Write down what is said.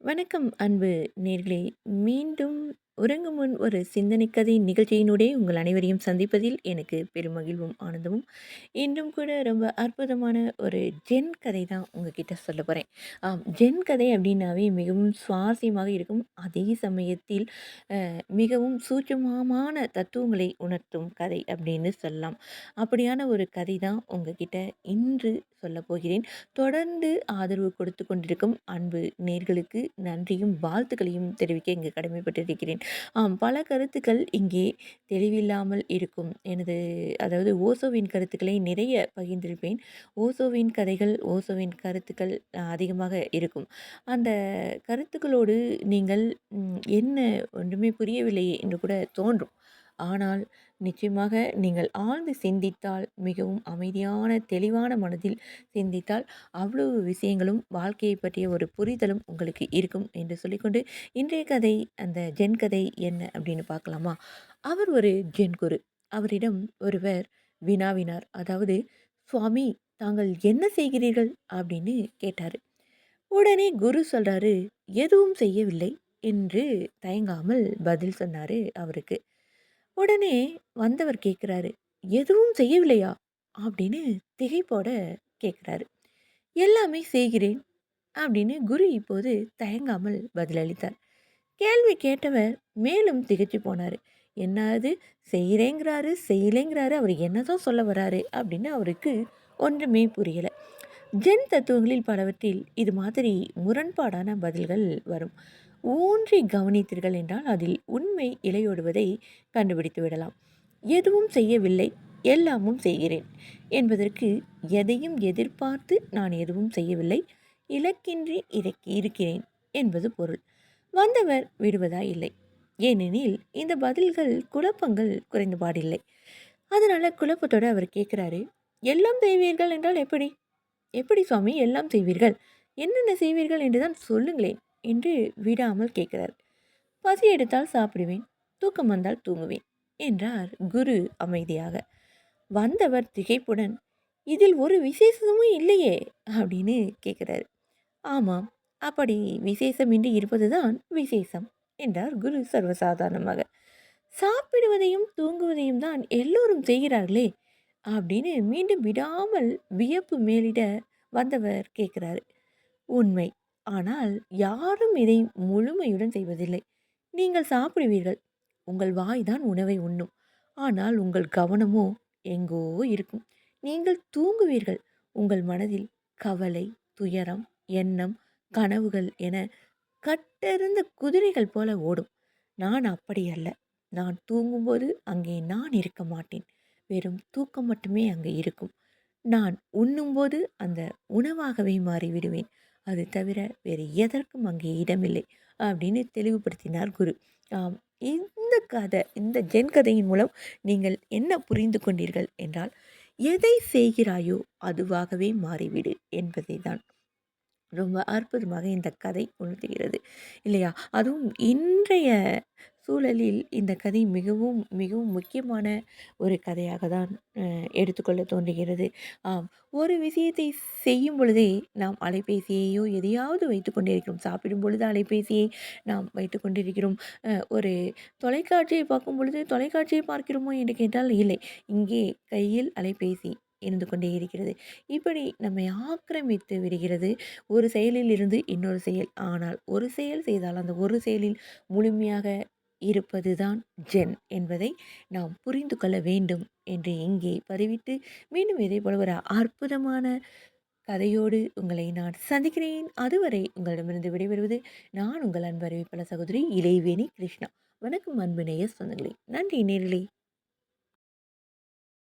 வணக்கம் அன்பு நேர்களே. மீண்டும் உறங்கும் முன் ஒரு சிந்தனை கதை நிகழ்ச்சியினுடைய உங்கள் அனைவரையும் சந்திப்பதில் எனக்கு பெருமகிழ்வும் ஆனந்தமும். இன்றும் கூட ரொம்ப அற்புதமான ஒரு ஜென் கதை தான் உங்ககிட்ட சொல்ல போகிறேன் ஆம் ஜென் கதை அப்படின்னாவே மிகவும் சுவாரஸ்யமாக இருக்கும். அதே சமயத்தில் மிகவும் சூட்சமமான தத்துவங்களை உணர்த்தும் கதை அப்படின்னு சொல்லலாம். அப்படியான ஒரு கதை தான் உங்ககிட்ட இன்று சொல்ல போகிறேன். தொடர்ந்து ஆதரவு கொடுத்து கொண்டிருக்கும் அன்பு நேர்களுக்கு நன்றியும் வாழ்த்துக்களையும் தெரிவிக்க இங்கு கடமைப்பட்டிருக்கிறேன். ஆம் பல கருத்துக்கள் இங்கே தெளிவில்லாமல் இருக்கும். எனது அதாவது ஓசோவின் கருத்துக்களை நிறைய பகிர்ந்திருப்பேன். ஓசோவின் கதைகள் ஓசோவின் கருத்துக்கள் அதிகமாக இருக்கும். அந்த கருத்துக்களோடு நீங்கள் என்ன ஒன்றுமே புரியவில்லையே என்று கூட தோன்றும். ஆனால் நிச்சயமாக நீங்கள் ஆழ்ந்து சிந்தித்தால் மிகவும் அமைதியான தெளிவான மனதில் சிந்தித்தால் அவ்வளவு விஷயங்களும் வாழ்க்கையை பற்றிய ஒரு புரிதலும் உங்களுக்கு இருக்கும் என்று சொல்லிக்கொண்டு இன்றைய கதை அந்த ஜென் கதை என்ன அப்படின்னு பார்க்கலாமா? அவர் ஒரு ஜென் குரு. அவரிடம் ஒருவர் வினாவினார். அதாவது சுவாமி தாங்கள் என்ன செய்கிறீர்கள்? அப்படின்னு கேட்டார். உடனே குரு சொல்கிறாரு எதுவும் செய்யவில்லை என்று தயங்காமல் பதில் சொன்னார் அவருக்கு. உடனே வந்தவர் கேட்குறாரு எதுவும் செய்யவில்லையா? அப்படின்னு திகைப்போட கேட்குறாரு எல்லாமே செய்கிறேன் அப்படின்னு குரு இப்போது தயங்காமல் பதிலளித்தார். கேள்வி கேட்டவர் மேலும் திகைச்சு போனார். என்னது? செய்கிறேங்கிறாரு செய்யலைங்கிறாரு அவர் என்னதான் சொல்ல வராரு அப்படின்னு அவருக்கு ஒன்றுமே புரியலை. ஜென் தத்துவங்களில் பலவற்றில் இது மாதிரி முரண்பாடான பதில்கள் வரும். ஊன்றி கவனித்தீர்கள் என்றால் அதில் உண்மை இலையோடுவதை கண்டுபிடித்து விடலாம். எதுவும் செய்யவில்லை எல்லாமும் செய்கிறேன் என்பதற்கு எதையும் எதிர்பார்த்து நான் எதுவும் செய்யவில்லை இலக்கின்றி இறக்கி இருக்கிறேன் என்பது பொருள். வந்தவர் விடுவதா இல்லை. ஏனெனில் இந்த பதில்கள் குழப்பங்கள் குறைந்தபாடில்லை அதனால் குழப்பத்தோடு அவர் கேட்குறாரு எல்லாம் செய்வீர்கள் என்றால் எப்படி? எப்படி சுவாமி? எல்லாம் செய்வீர்கள்? என்னென்ன செய்வீர்கள்? என்றுதான் சொல்லுங்களேன். என்று விடாமல் கேட்கிறார். பசி எடுத்தால் சாப்பிடுவேன் தூக்கம் வந்தால் தூங்குவேன் என்றார் குரு அமைதியாக. வந்தவர் திகைப்புடன் இதில் ஒரு விசேஷமும் இல்லையே அப்படின்னு கேட்குறாரு. ஆமாம் அப்படி விசேஷமின்றி இருப்பதுதான் விசேஷம் என்றார் குரு சர்வசாதாரணமாக. சாப்பிடுவதையும் தூங்குவதையும் தான் எல்லோரும் செய்கிறார்களே அப்படின்னு மீண்டும் விடாமல் வியப்பு மேலிட வந்தவர் கேட்குறாரு. உண்மை ஆனால் யாரும் இதை முழுமையுடன் செய்வதில்லை. நீங்கள் சாப்பிடுவீர்கள். உங்கள் வாய் தான் உணவை உண்ணும். ஆனால் உங்கள் கவனமோ எங்கோ இருக்கும். நீங்கள் தூங்குவீர்கள். உங்கள் மனதில் கவலை துயரம் எண்ணம் கனவுகள் என கட்டெறிந்த குதிரைகள் போல ஓடும். நான் அப்படி அல்ல. நான் தூங்கும்போது அங்கே நான் இருக்க மாட்டேன். வெறும் தூக்கம் மட்டுமே அங்கே இருக்கும். நான் உண்ணும்போது அந்த உணவாகவே மாறிவிடுவேன். அது தவிர வேறு எதற்கும் அங்கே இடமில்லை அப்படின்னு தெளிவுபடுத்தினார் குரு. ஆம் இந்த கதை இந்த ஜென் கதையின் மூலம் நீங்கள் என்ன புரிந்து கொண்டீர்கள் என்றால் எதை செய்கிறாயோ அதுவாகவே மாறிவிடு என்பதை தான். ரொம்ப அற்புதமாக இந்த கதை உணர்த்துகிறது இல்லையா? அதுவும் இன்றைய சூழலில் இந்த கதை மிகவும் மிகவும் முக்கியமான ஒரு கதையாக தான் எடுத்துக்கொள்ள தோன்றுகிறது. ஆம் ஒரு விஷயத்தை செய்யும் பொழுதே நாம் அலைபேசியையோ எதையாவது வைத்து கொண்டிருக்கிறோம். சாப்பிடும் பொழுது அலைபேசியை நாம் வைத்து கொண்டிருக்கிறோம். ஒரு தொலைக்காட்சியை பார்க்கும் பொழுது தொலைக்காட்சியை பார்க்கிறோமோ என்று கேட்டால் இல்லை. இங்கே கையில் அலைபேசி இருந்து கொண்டே இருக்கிறது. இப்படி நம்மை ஆக்கிரமித்து விடுகிறது. ஒரு செயலில் இருந்து இன்னொரு செயல். ஆனால் ஒரு செயல் செய்தால் அந்த ஒரு செயலில் முழுமையாக இருப்பதுதான் ஜென் என்பதை நாம் புரிந்து கொள்ள வேண்டும் என்று இங்கே பதிவிட்டு மீண்டும் இதே போல ஒரு அற்புதமான கதையோடு உங்களை நான் சந்திக்கிறேன். அதுவரை உங்களிடமிருந்து விடைபெறுவது நான் உங்கள் அன்பு அறிவிப்பாளர் சகோதரி இளைவேணி கிருஷ்ணா. வணக்கம் அன்பு நேய சொந்தங்களே. நன்றி நேரிலே